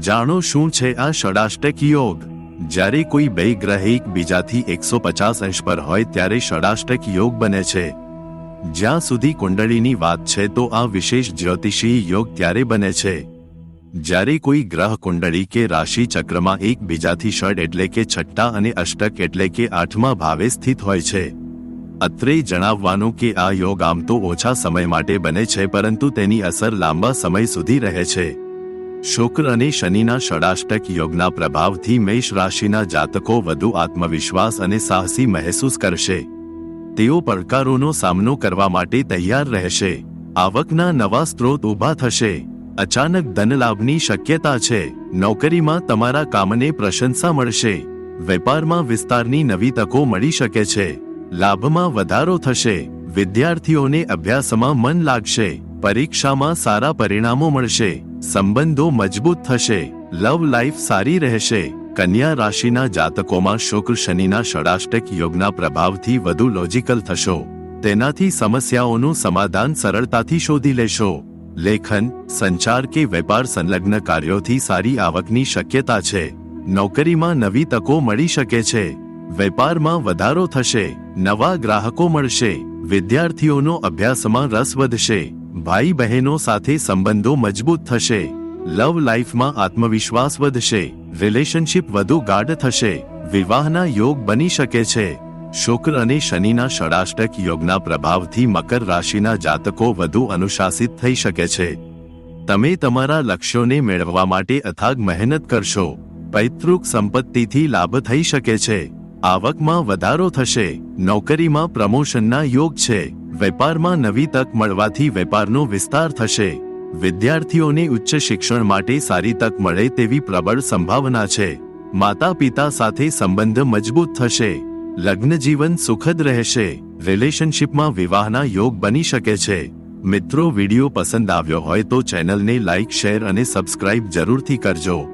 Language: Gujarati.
જાણો શું છે આ ષડાષ્ટક યોગ? જ્યારે કોઈ બે ગ્રહ એકબીજાથી એકસો પચાસ અંશ પર હોય ત્યારે ષડાષ્ટક યોગ બને છે. જ્યાં સુધી કુંડળીની વાત છે તો આ વિશેષ જ્યોતિષી યોગ ત્યારે બને છે. જ્યારે કોઈ ગ્રહ કુંડળી કે રાશિ ચક્રમાં એકબીજાથી ષડ એટલે કે છઠ્ઠા અને અષ્ટક એટલે કે આઠમા ભાવે સ્થિત હોય છે. અત્રે જણાવવાનું કે આ યોગ આમ તો ઓછા સમય માટે બને છે પરંતુ તેની અસર લાંબા સમય સુધી રહે છે. શુક્ર અને શનિના ષડાષ્ટક યોગના પ્રભાવથી મેષ રાશિના જાતકો વધુ આત્મવિશ્વાસ અને સાહસી મહેસૂસ કરશે. તેઓ પડકારોનો સામનો કરવા માટે તૈયાર રહેશે. આવકના નવા સ્ત્રોત ઊભા થશે. અચાનક ધનલાભની શક્યતા છે. નોકરીમાં તમારા કામને પ્રશંસા મળશે. વેપારમાં વિસ્તારની નવી તકો મળી શકે છે. લાભમાં વધારો થશે. વિદ્યાર્થીઓને અભ્યાસમાં મન લાગશે. પરીક્ષામાં સારા પરિણામો મળશે. સંબંધો મજબૂત થશે, લવ લાઈફ સારી રહેશે. કન્યા રાશિના જાતકોમાં શુક્ર શનિના ષડાષ્ટક યોગના પ્રભાવથી વધુ લોજિકલ થશો. તેનાથી સમસ્યાઓનું સમાધાન સરળતાથી શોધી લેશો. લેખન, સંચાર કે વેપાર સંલગ્ન કાર્યોથી સારી આવકની શક્યતા છે. નોકરીમાં નવી તકો મળી શકે છે. વેપારમાં વધારો થશે. નવા ગ્રાહકો મળશે. વિદ્યાર્થીઓનો અભ્યાસમાં રસ વધશે. ભાઈ બહેનો સાથે સંબંધો મજબૂત થશે. લવ લાઈફમાં આત્મવિશ્વાસ વધશે. રિલેશનશિપ વધુ ગાઢ થશે. વિવાહના યોગ બની શકે છે. શુક્ર અને શનિના ષડાષ્ટક યોગના પ્રભાવથી મકર રાશિના જાતકો વધુ અનુશાસિત થઈ શકે છે. તમે તમારા લક્ષ્યોને મેળવવા માટે અથાગ મહેનત કરશો. પૈતૃક સંપત્તિથી લાભ થઈ શકે છે. આવકમાં વધારો થશે. નોકરીમાં પ્રમોશનના યોગ છે. વેપારમાં નવી તક મળવાથી વેપારનો વિસ્તાર થશે. વિદ્યાર્થીઓને ઉચ્ચ શિક્ષણ માટે સારી તક મળે તેવી પ્રબળ સંભાવના છે. માતા પિતા સાથે સંબંધ મજબૂત થશે. લગ્ન જીવન સુખદ રહેશે. રિલેશનશિપમાં વિવાહના યોગ બની શકે છે. મિત્રો, વિડિયો પસંદ આવ્યો હોય તો ચેનલને લાઇક શેર અને સબસ્ક્રાઇબ જરૂરથી કરજો.